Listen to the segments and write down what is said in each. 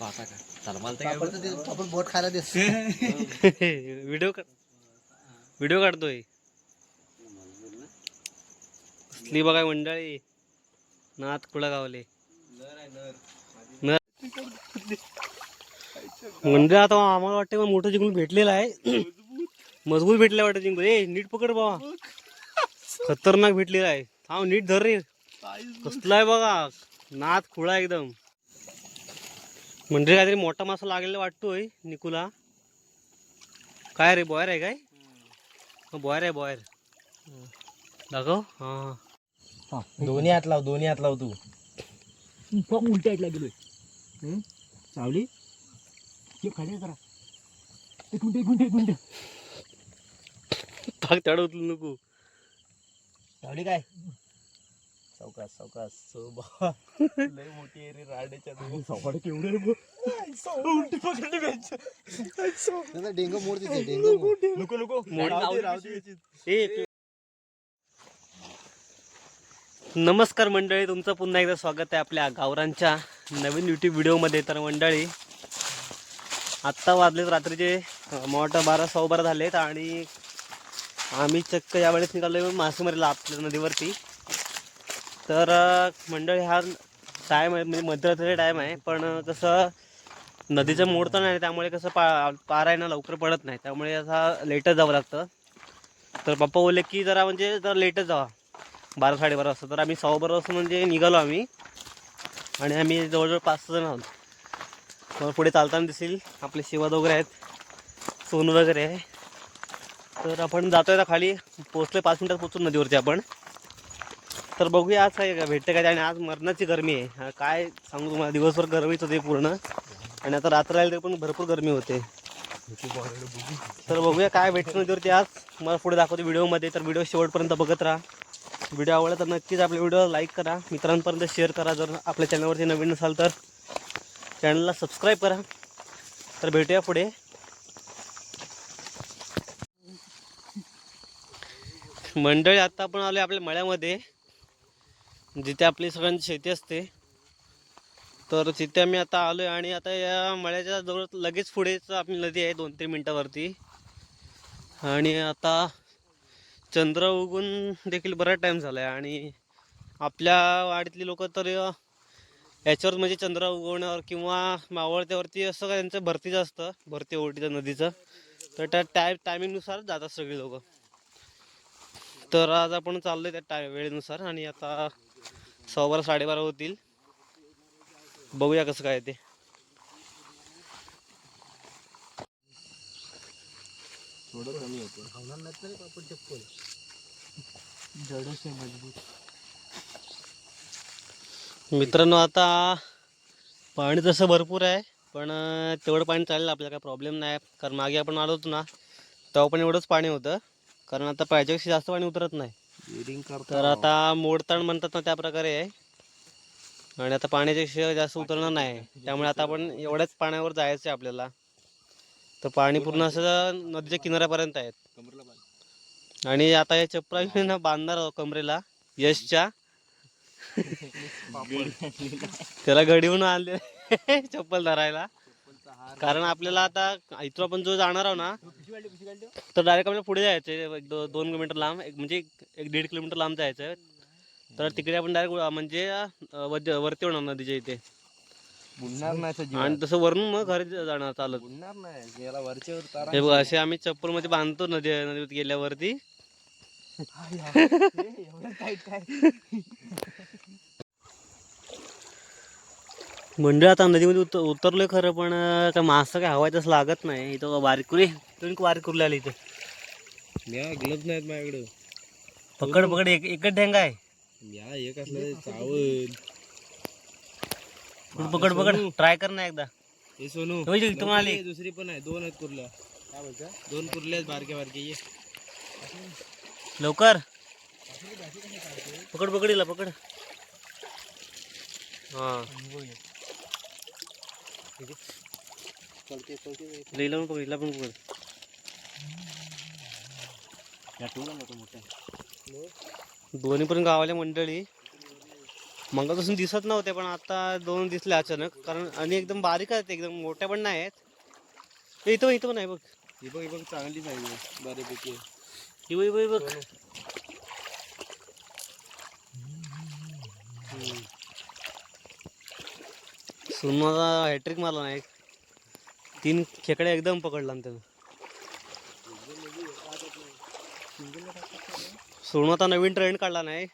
पाहता का? चला मला तर आपण तर ते- आपण बोट खायला देस व्हिडिओ व्हिडिओ काढतोय. कसली बघा मंडळी. नाथ कुडा गावले नर म्हणजे आता आम्हाला वाटतं मोठं जिंकून भेटलेलं आहे. मजबूत भेटलं वाटतं जिंकून. ए नीट पकड बाबा. खतरनाक भेटलेला आहे. थांब नीट धर रे. कसला आहे बघा. नाथ खुळा एकदम. म्हणजे काहीतरी मोठा मासा लागलेला वाटतोय निकुला. काय रे बॉयर आहे काय? हा, बॉयर आहे बॉयर. दाखव. हा. दोन्ही हात लाव दोन्ही हात लाव तू. उलट्या ऐकला गेलोय. सावली? ते खाली करा एक मिनिट एक मिनिट एक मिनिट. टाक त्याड उचलू नको. सावली काय? सावकाश सावकाश. सोबा लय मोठी आहे रे राडेच्या केवढं रे उलटी पकडली डेंग मोड तिथे डेंग नको नको. नमस्कार मंडळी तुमचं पुन्हा एकदा स्वागत आहे आपल्या गावरांच्या नवीन युट्यूब व्हिडिओमध्ये. तर मंडळी आत्ता वाजलेत रात्रीचे मोठं बारा सव्वा बारा झालेत आणि आम्ही चक्क यावेळेस निघालो मासेमारीला आपल्या नदीवरती. तर मंडळी हा टाईम आहे म्हणजे मध्यरात्री टाईम आहे पण कसं नदीचं मोड तर नाही त्यामुळे कसं पा पार आहे ना लवकर पडत नाही. त्यामुळे असा लेटच जावं लागतं. तर पप्पा बोलले की जरा म्हणजे जरा लेटच जावा. बारा साडेबारा वाजता. तर आम्ही सव्वा बारा वाजता म्हणजे निघालो आम्ही. आणि आम्ही जवळजवळ पाच सहा जण आहोत. मग पुढे चालताना दिसेल. आपले शिवाद वगैरे आहेत. सोन वगैरे आहे. तर आपण जातो आहे खाली. पोचलोय पाच मिनिटात पोचू नदीवरती आपण. तर बघूया आज काय भेटतं काय आणि आज मरणाची गरमी आहे. काय सांगू तुम्हाला? दिवसभर गरमीच होते पूर्ण. आणि आता रात्र आली तरी पण भरपूर गरमी होते. तर बघूया काय भेटतं नदीवरती आज. मला पुढे दाखवतो व्हिडिओमध्ये. तर व्हिडिओ शेवटपर्यंत बघत राहा. व्हिडिओ आवडला तर नक्कीच आपल्या व्हिडिओला लाईक करा. मित्रांपर्यंत शेअर करा. जर आपल्या चॅनलवरती नवीन नसाल तर चॅनलला सबस्क्राईब करा. तर भेटूया पुढे. मंडळी आता आपण आलो आपल्या मळ्यामध्ये. जिथे आपली सगळ्यांची शेती असते. तर तिथे आम्ही आता आलो आहे आणि आता या मळ्याच्या जवळ लगेच पुढेच आपली नदी आहे दोन तीन मिनटावरती. आणि आता चंद्र उगून देखील बराच टाईम झाला आहे आणि आपल्या वाडीतली लोक तर याच्यावर म्हणजे चंद्र उगवण्यावर किंवा मावळत्यावरती असं काय त्यांचं भरतीचं असतं भरती ओटीचं नदीचं. तर त्या टाय टायमिंगनुसार जातात सगळी लोक. तर आज आपण चाललो आहे त्या टाय वेळेनुसार आणि आता सव्वा बारा साडेबारा होतील. बघूया कसं काय ते. थोडं कमी होतं मित्रांनो आता पाणी तसं भरपूर आहे पण तेवढं पाणी चालेल आपल्याला काय प्रॉब्लेम नाही. कारण मागे आपण आलो होतो ना तेव्हा पण एवढंच पाणी होतं. कारण आता पाहिजेपेक्षा जास्त पाणी उतरत नाही. करतो तर आता मोडताण म्हणतात ना त्या प्रकारे आहे आणि आता पाण्याच्या शिवाय जास्त उतरणार नाही. त्यामुळे आता आपण एवढ्याच पाण्यावर जायचं आहे आपल्याला. तर पाणी पूर्ण असं नदीच्या किनाऱ्यापर्यंत आहेत कमरला बांध. आणि आता हे. चप्पल ना बांधणार आहोत कमरेला यशच्या. त्याला घडीहून आणले. चप्पल धरायला. कारण आपल्याला आता इथून आपण जो जाणार आहोत ना तर डायरेक्ट आपल्याला पुढे जायचं एक दो, दोन किलोमीटर लांब एक म्हणजे एक दीड किलोमीटर लांब जायचं आहे तर तिकडे आपण डायरेक्ट म्हणजे वरती होणार नदीच्या इथे. बुडणार नाही असं. आणि तसं वरून मग घरी जाणार चालत. बुडणार नाही याला वरच्यावर तारा. हे बघ असे आम्ही चप्पलमध्ये बांधतो नदी नदीत गेल्यावरती. एवढं टाईट काय मंडळ आता नदीमध्ये उतर उतरलोय खरं पण काय मासं काय हवाय तसं लागत नाही. इथं बारीक कुरी तुम्ही बारीक कुरले आली इथं. या ग्लव्स नाहीत माझ्याकडे. पकड पकड एक एकच ढेंगा आहे. या एक असलं चावल. पकड पकड. ट्राय कर ना एकदा. हे सोनू. आली. ये, दुसरी पण आहे. दोन आहेत कुर्ल्या. काय बोलता दोन कुर्ल्या आहेत बारक्या बारक्या. ये. लवकर. पकड पकड हिला पकड. हा. हिला पण पकड हिला पण पकड या टोला मोठा मोठा दोन्ही पण गावाल्या मंडळी. मंगापासून दिसत नव्हते पण आता दोन दिसले अचानक. कारण आणि एकदम बारीक आहेत एकदम मोठ्या पण नाही आहेत. इथं इथं पण आहे बघ. ही बघ ही बघ चांगली पाहिजे बऱ्यापैकी ही बघ, ही बघ, ही बघ. सोनूचा हॅट्रिक मारला नाही तीन खेकडे एकदम पकडला ना त्यानं. सोनू आता नवीन ट्रेंड काढला नाही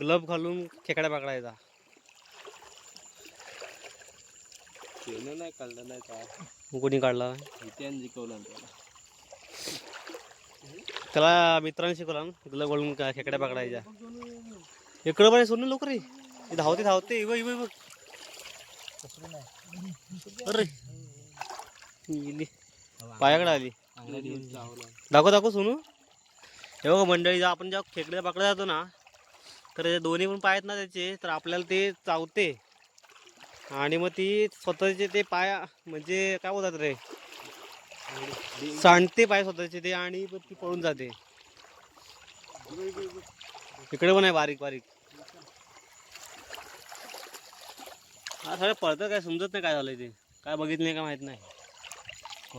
ग्लव घालून खेकड्या पकडायचा. नाही काढलं नाही कोणी काढला? जिंकवलं त्याला मित्रांनी शिकवला ग्लव घालून खेकड्या पकडायच्या इकडं पण सोनू लवकर रे धावते धावते. इव इव इव. अरे. गेली पायाकडे आली. दाखव दाखव सोनू. हे बघा मंडळी आपण जेव्हा खेकडे पकडला जातो ना तर दोन्ही पण पाय आहेत ना त्याचे तर आपल्याला ते चावते. आणि मग ती स्वतःचे ते पाय म्हणजे काय बोलतात रे? सांडते पाय स्वतःचे ते आणि मग ती पळून जाते. इकडे पण आहे बारीक बारीक. हा सगळं पळतं काय? समजत नाही काय झालंय ते. काय बघितलं काय माहीत नाही.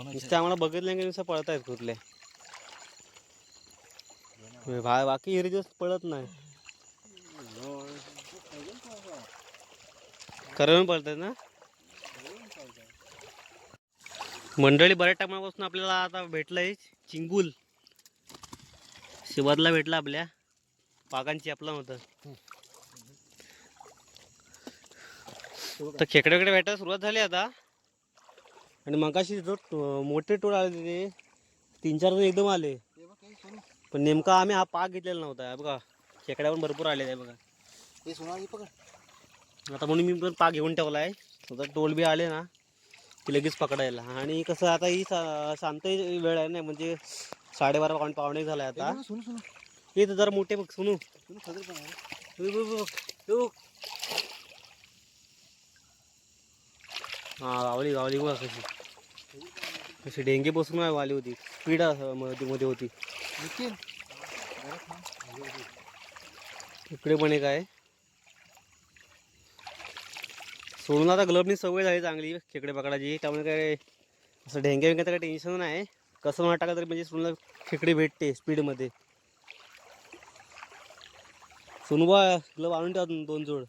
नुसते आम्हाला बघितलं की नुसतं पळत आहेत कुठले बाकी हिरी दिवस पळत नाही. खरं पळतात ना? मंडळी बऱ्याच टायमापासून आपल्याला आता भेटलंय चिंगुल. शिवादला भेटला आपल्या. पागांची आपला होतं. तर खेकडे वेकडे भेटायला सुरुवात झाली आता. आणि मगाशी जो टो- मोठे टोळ आले ते तीन चार जण एकदम आले. पण नेमका आम्ही हा पाक घेतलेला नव्हता. हे बघा खेकड्या पण भरपूर आले आहे बघा आता म्हणून मी पण पाक घेऊन ठेवला आहे. टोल बी आले ना की लगेच पकडायला. आणि कसं आता ही सा- शांत वेळ आहे ना म्हणजे साडेबारा पावणे पावणे झालाय आता. हे तर जरा मोठे बघ सुनू. हा गावली गावली बघ कशी. कशी डेंगे बसून वाली होती. स्पीडमध्ये मध्ये होती. इकडे पण एक आहे. सोडून आता ग्लबनी सवय झाली चांगली खेकडे पकडायची. त्यामुळे काय असं ढेंगे वेंग्याचं काही टेन्शन नाही. कसं म्हणा टाकलं तरी म्हणजे सोडून खेकडे भेटते स्पीडमध्ये सोनूबा ग्लव आणून ठेवा दोन जोड.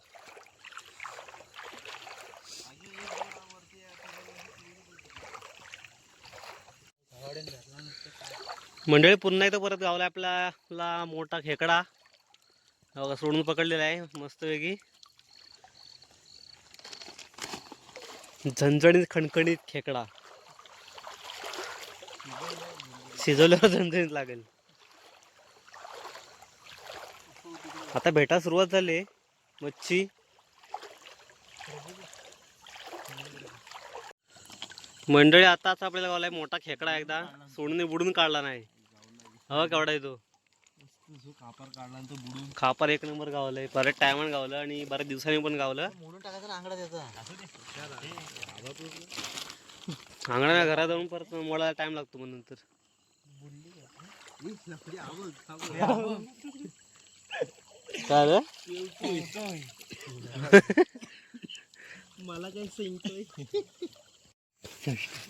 मंडळी पुन्हा एकदा परत गावला आपल्याला मोठा खेकडा. बघा सोडून पकडलेला आहे मस्तपैकी झणझणीत खणखणीत खेकडा. शिजवल्यावर झणझणीत लागेल. आता भेटा सुरुवात झाली मच्छी. मंडळी आताच आपल्याला गावला मोठा खेकडा एकदा. सोडून बुडून काढला नाही. हो केवढा येतो खापर काढला आणि तो? बुडून खापर एक नंबर गावलाय बऱ्याच टायमानं गावलं आणि बऱ्याच दिवसांनी पण गावलं. मोडून टाकायचा ना आंगडा त्याचा अंगणा घरात जाऊन परत मोडायला टाइम लागतो मग नंतर. काय रे? मला काय सिंगतोय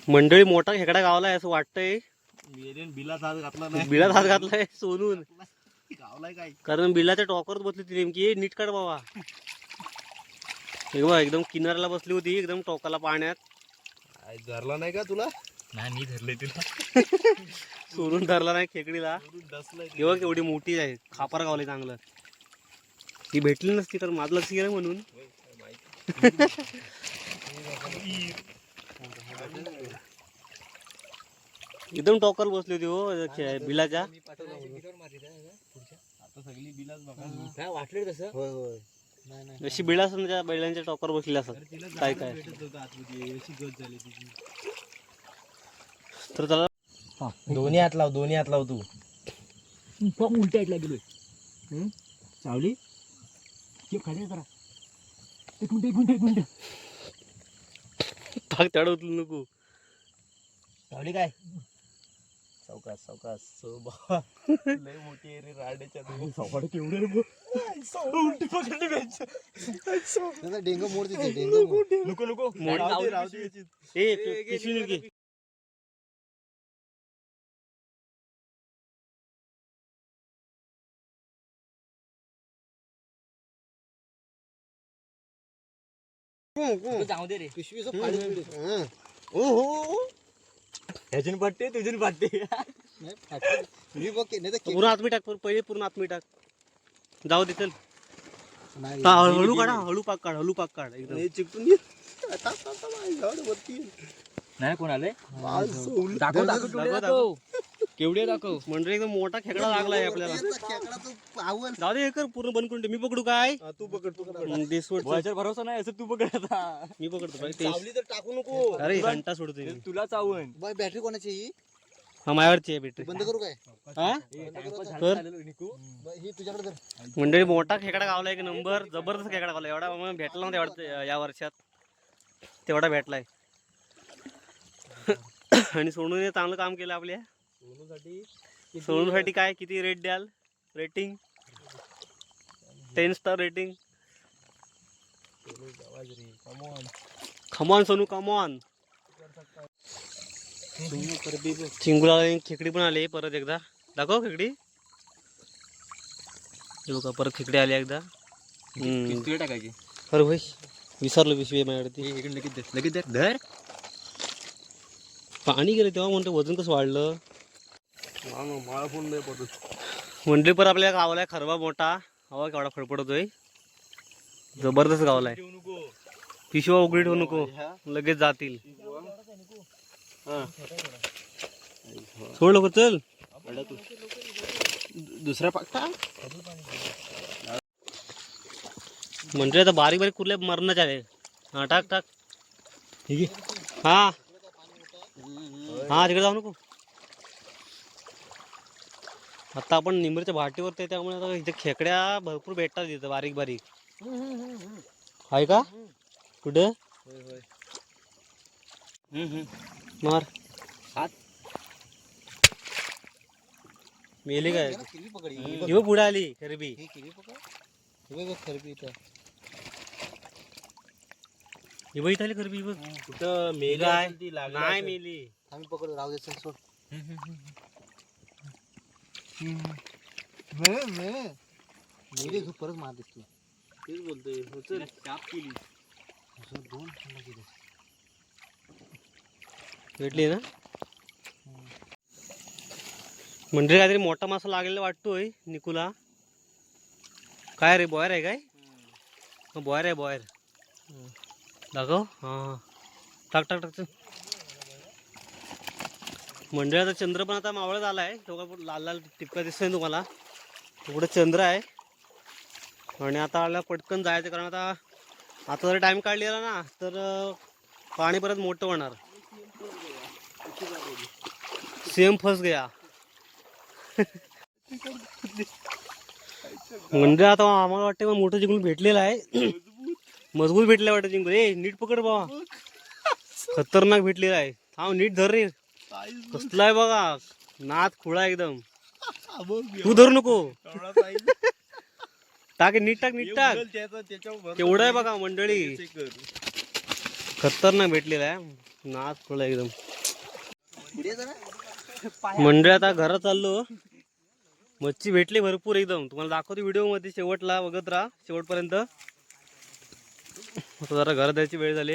मंडळी मोठा खेकडा गावला आहे असं वाटतंय. बिलात हात घातला नाही. बिलात हात घातलाय सोनून. गावलाय काय? कारण बिलाच्या टॉकवर बसली होती नेमकी. "ए, नीट काढ बाबा. हे बघ एकदम किनाऱ्याला बसली होती एकदम टोकाला पाण्यात. धरला नाही का तुला? नाही मी धरले तुला. सोडून धरला नाही खेकडीला. हे बघ एवढी मोठी आहे. खापर गावले चांगलं. ती भेटली नसती तर माझं लक्ष गेलं म्हणून. एकदम टॉकर बसली होती हो बिलाच्या. आता सगळी बिलाच बघा काय वाटले तसं? होय होय. नाही नाही. जशी बिळा असं त्या बैलांच्या टॉकर बसलेली असतात. तिला काय काय? तर त्याला दोन्ही हात लाव दोन्ही हात लाव तू. पग उलट्या ऐकला गेलोय. हं? सावली? केप खाली जरा. एक मिनिट एक मिनिट एक मिनिट. भाग उचलू नको. सावली काय? सावकाश सावकाश सोबा लय मोठी आहे रे राड्याच्या दोन. सावकाश केवढे रे बघ. उलटी पकडली बेंच. डेंगू मोड तिथे डेंगू मोड नको नको मोड राहू दे, राहू दे याची. ए पि- पिशवी नीट घे. जाऊ दे रे पिशवी सब फाडी बिडी. हं. ह्याच्याने पाटते तुझ्याने पाटते नाही, फाटली. मी बघ नाही तर पूर्ण आतमी टाक पहिले पूर्ण आतमी टाक जाऊ दे चल नाही. हा, हळू काढा हळू पाक काढ हळू पाक काढ एकदम चिकटून घे. आता, आता, आता. नाही कोण आले सोल. दाखव दाखव दाखव, दाखव केवढे दाखव. म्हणजे एकदम मोठा खेकडा लागलाय आपल्याला. याचा खेकडा तो पावल. जाऊ दे हे कर पूर्ण बंद करून ठेव. मी पकडू काय? हा, तू पकड तू पकड. भरोसा नाही असं तू बघ आता. मी पकडतो बाई, ते सावली तर टाकू नको. अरे घंटा सोडतो मी. तुला चावण. बाय बॅटरी कोणाची ही? हा माझ्यावरची आहे बॅटरी बंद करू काय? हा? कर बाय, ही तुझ्याकडे धर. मंडळी मोठा खेकडा गावला एक नंबर. जबरदस्त खेकडा गावला एवढा मला भेटला नव्हता एवढा या वर्षात. तेवढा भेटलाय. आणि सोनूने चांगलं काम केलं आपल्या. सोनूसाठी सोनूसाठी काय किती रेट द्याल? Rating ten star rating. Come on Sonu come on. चिंगुला खेकडी पण आली परत एकदा. दाखव खेकडी. हे बघा परत खेकडी आली एकदा. टाकायची? अरे भाई विसरलो पिशवी माझ्याकडे इकडे लगेच धर लगेच धर. पाणी गेलं तेव्हा म्हणतो वजन कसं वाढलं? माळा फोन नाही पडत मंडळी पर आपल्या गावाला आहे खरबा मोठा. हवा केवढा फडफडतोय जबरदस्त गावला आहे पिशवा उघडी ठेवू नको. लगेच जातील. सोड नको चल. दुसरा पाकटा म्हणजे आता बारीक बारीक कुर्ल्या मरणाच्या आहे. हा टाक टाक. ठीक आहे. हा. हा तिकडे जाऊ नको. आता आपण निंबरच्या भाटीवरती आहे त्यामुळे आता इथे खेकड्या भरपूर भेटतात इथं बारीक बारीक. आहे का? कुठं? मार. हात. मेली काय? ही. ही बघ पुढे आली खरबी. खरबी इथं. ही बघ इथं आली खरबी बघ. कुठं मेली ती नाही. मेली. आम्ही पकड राहू दे चल सोड मेली तू परत मार दिसतो तेच बोलतोय हो चल. केली. असं दोन खंड केले. भेटली ना? म्हणजे काहीतरी मोठा मासा लागलेला वाटतोय निकुला. काय रे बॉयर आहे काय? हा, बॉयर आहे बॉयर. दाखव. हा टाक टाक टाक मंडळाचा चंद्र पण आता मावळत आला आहे तो काय लाल लाल टिपका दिसतोय तुम्हाला. तिकडे चंद्र आहे. आणि आता आला पटकन जायचं कारण आता आता जर टाइम काढलेला ना तर पाणी परत मोठं होणार. सेम फस गया. म्हणजे आता आम्हाला वाटतं मोठं जिंकून भेटलेलं आहे. मजबूत भेटलं वाटतं जिंकून. ए नीट पकड बाबा. खतरनाक भेटलेला आहे. थांब नीट धर रे. कसला आहे बघा नाद खुळा एकदम. हा, तू धरू नको. टाक नीट टाक नीट टाक. केवढं आहे. बघा मंडळी. खतरनाक भेटलेला आहे. नाद खुळा एकदम. मंडळी आता घरात चाललो. मच्छी भेटली भरपूर एकदम. तुम्हाला दाखवतो व्हिडिओमध्ये शेवटला बघत राहा शेवटपर्यंत. आता जरा घरात जायची वेळ झाली.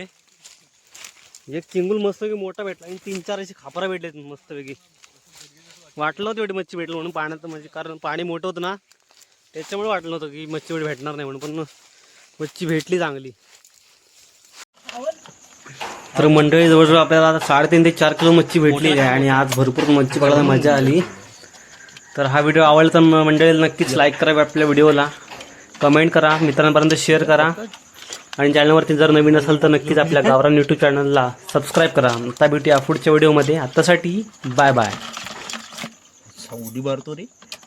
एक चिंगूल मस्त मोठा भेटला. आणि तीन चार अशी खापरा भेटले मस्तपैकी वाटलं होतं एवढी मच्छी भेटलं म्हणून पाण्यात म्हणजे कारण पाणी मोठं होतं ना त्याच्यामुळे वाटलं होतं की मच्छी एवढी भेटणार नाही म्हणून पण मच्छी भेटली चांगली. तर मंडळी जवळजवळ आपल्याला आता साडेतीन ते चार किलो मच्छी भेटली आहे आणि आज भरपूर मच्छी पकडायला मजा आली. तर हा व्हिडिओ आवडला तर मंडळी नक्कीच लाईक करा आपल्या व्हिडिओला. कमेंट करा मित्रांपर्यंत शेअर करा. आणि चॅनलवरती जर नवीन असेल तर नक्कीच आपल्या गावरान यूट्यूब चॅनलला सबस्क्राईब करा. आता भेटूया पुढच्या व्हिडिओमध्ये आत्तासाठी बाय बाय सावली मारतो रे.